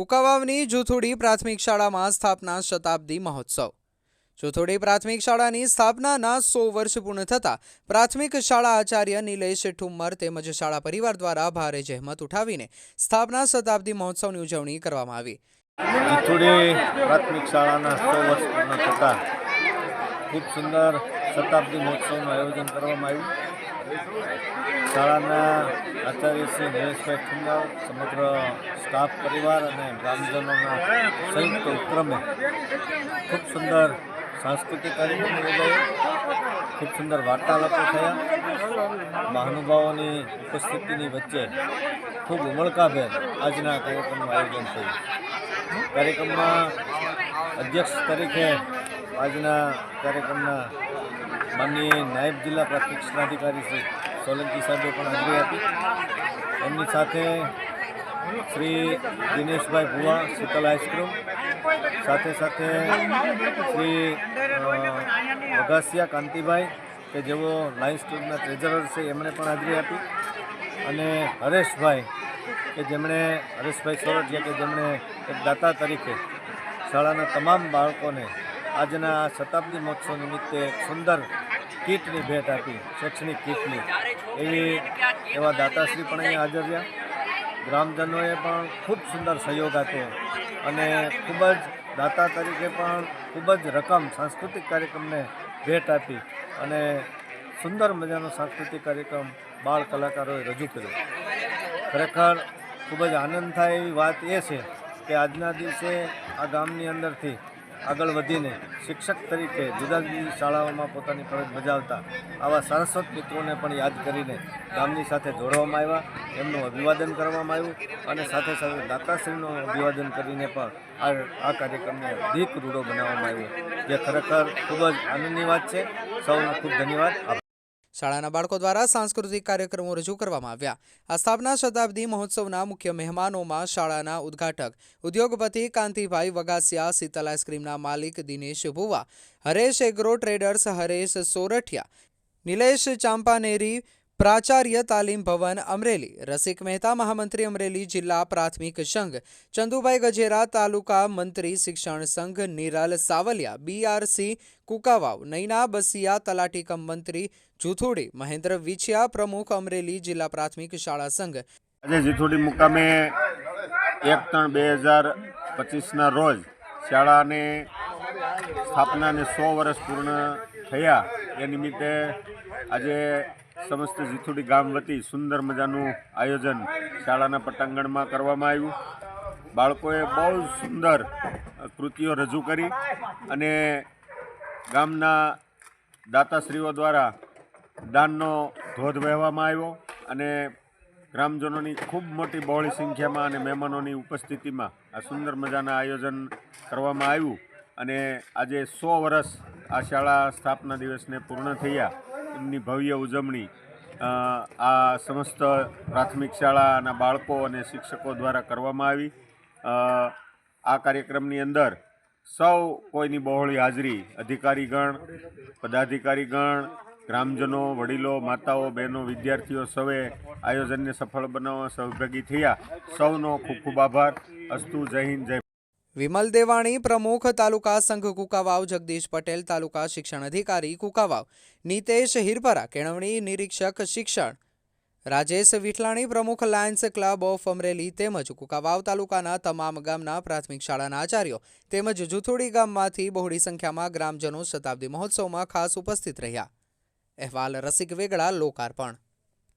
કુકાવાવની જુથુડી પ્રાથમિક શાળામાં સ્થાપના શતાબ્દી મહોત્સવ. જુથુડી પ્રાથમિક શાળાની સ્થાપનાના સો વર્ષ પૂર્ણ થતાં પ્રાથમિક શાળા આચાર્ય નિલેશ ઠુમ્મર તેમજ શાળા પરિવાર દ્વારા ભારે જહેમત ઉઠાવીને સ્થાપના શતાબ્દી મહોત્સવની ઉજવણી કરવામાં આવી. જીથુડી પ્રાથમિક શાળાના સો વર્ષ પૂર્ણ થતાં ખૂબ સુંદર શતાબ્દી મહોત્સવનું આયોજન કરવામાં આવ્યું. શાળાના આચાર્ય શ્રી નરેશભાઈ ઠુંગર સમગ્ર સ્ટાફ પરિવાર અને ગ્રામજનોના સંયુક્ત ઉપક્રમે ખૂબ સુંદર સાંસ્કૃતિક કાર્યક્રમ યોજાયો. ખૂબ સુંદર વાર્તાલાપો થયા. મહાનુભાવોની ઉપસ્થિતિની વચ્ચે ખૂબ ઉમળકાભેર આજના કાર્યક્રમનું આયોજન થયું. કાર્યક્રમમાં અધ્યક્ષ તરીકે આજના કાર્યક્રમના માનનીય નાયબ જિલ્લા પ્રાથમિક શિક્ષણાધિકારી શ્રી સોલંકી સાહેબે પણ હાજરી આપી. એમની સાથે શ્રી દિનેશભાઈ ભુવા શીતલ આઈસ્ક્રીમ. સાથે સાથે શ્રી અગાસિયા કાંતિભાઈ, કે જેઓ લાયન્સ ક્લબના ટ્રેઝરર છે, એમણે પણ હાજરી આપી. અને હરેશભાઈ, કે જેમણે, હરેશભાઈ સોરઠિયા, કે જેમણે એક દાતા તરીકે શાળાના તમામ બાળકોને આજના શતાબ્દી મહોત્સવ નિમિત્તે સુંદર કીટની ભેટ આપી શૈક્ષણિક કીટની. એવી એવા દાતાશ્રી પણ અહીંયા હાજર રહ્યા. ગ્રામજનોએ પણ ખૂબ સુંદર સહયોગ આપ્યો અને ખૂબ જ દાતા તરીકે પણ ખૂબ જ રકમ સાંસ્કૃતિક કાર્યક્રમને ભેટ આપી અને સુંદર મજાનો સાંસ્કૃતિક કાર્યક્રમ બાળ કલાકારોએ રજૂ કર્યો. ખરેખર ખૂબ જ આનંદ થાય એવી વાત એ છે કે આજના દિવસે આ ગામની અંદરથી આગળ વધીને શિક્ષક તરીકે જુદા જુદી શાળાઓમાં પોતાની ફરજ બજાવતા આવા સારસ્વત મિત્રોને પણ યાદ કરીને ગામની સાથે જોડવામાં આવ્યા. એમનું અભિવાદન કરવામાં આવ્યું અને સાથે સાથે દાતાશ્રીનું અભિવાદન કરીને પણ આ આ કાર્યક્રમને અધિક રૂડો બનાવવામાં આવ્યો. જે ખરેખર ખૂબ જ આનંદની વાત છે. સૌનો ખૂબ ધન્યવાદ. શાળાના બાળકો દ્વારા સાંસ્કૃતિક કાર્યક્રમો રજૂ કરવામાં આવ્યા. આ સ્થાપના શતાબ્દી મહોત્સવના મુખ્ય મહેમાનોમાં શાળાના ઉદ્ઘાટક ઉદ્યોગપતિ કાંતિભાઈ વગાસિયા, શીતલ આઈસ્ક્રીમના માલિક દિનેશ ભુવા, હરેશ એગ્રો ટ્રેડર્સ, હરેશ સોરઠિયા, નિલેશ ચાંપાનેરી પ્રાચાર્ય તાલીમ ભવન અમરેલી. રસિક મહેતા, મહામંત્રી અમરેલી, જિલ્લા પ્રાથમિક સંઘ. ચંદુભાઈ ગજેરા, તાલુકા મંત્રી શિક્ષણ સંઘ, નિરલ સાવલિયા બીઆરસી કુકાવાવ, નૈના બસિયા, તલાટી કમ મંત્રી જુથુડી, મહેન્દ્ર વિછિયા, પ્રમુખ અમરેલી, જિલ્લા પ્રાથમિક શાળા સંઘ. આજે જુથુડી મુકામે એક ત્રણ બે હજાર પચીસના રોજ શાળાને સ્થાપનાને સો વર્ષ પૂર્ણ થયા. એ નિમિત્તે આજે સમસ્ત જીથુડી ગામ વતી સુંદર મજાનું આયોજન શાળાના પટાંગણમાં કરવામાં આવ્યું. બાળકોએ બહુ સુંદર કૃતિઓ રજૂ કરી અને ગામના દાતાશ્રીઓ દ્વારા દાનનો ધોધ વહેવામાં આવ્યો અને ગ્રામજનોની ખૂબ મોટી બહોળી સંખ્યામાં અને મહેમાનોની ઉપસ્થિતિમાં આ સુંદર મજાના આયોજન કરવામાં આવ્યું. અને આજે સો વર્ષ આ શાળા સ્થાપના દિવસને પૂર્ણ થયા. એમની ભવ્ય ઉજવણી આ સમસ્ત પ્રાથમિક શાળાના બાળકો અને શિક્ષકો દ્વારા કરવામાં આવી. આ કાર્યક્રમની અંદર સૌ કોઈની બહોળી હાજરી, અધિકારીગણ, પદાધિકારીગણ, ગ્રામજનો, વડીલો, માતાઓ, બહેનો, વિદ્યાર્થીઓ સૌએ આયોજનને સફળ બનાવવા સહભાગી થયા. સૌનો ખૂબ ખૂબ આભાર. અસ્તુ, જય હિન્દ, જય વિમલ દેવાણી, પ્રમુખ તાલુકા સંઘ કુકાવાવ, જગદીશ પટેલ, તાલુકા શિક્ષણ અધિકારી કુકાવાવ, નીતેશ હિરપરા કેળવણી નિરીક્ષક શિક્ષણ, રાજેશ વિઠલાણી, પ્રમુખ લાયન્સ ક્લબ ઓફ અમરેલી તેમજ કુકાવાવ તાલુકાના તમામ ગામના પ્રાથમિક શાળાના આચાર્યો તેમજ જુથોડી ગામમાંથી બહોળી સંખ્યામાં ગ્રામજનો શતાબ્દી મહોત્સવમાં ખાસ ઉપસ્થિત રહ્યા. અહેવાલ રસિક વેગડા, લોકાર્પણ.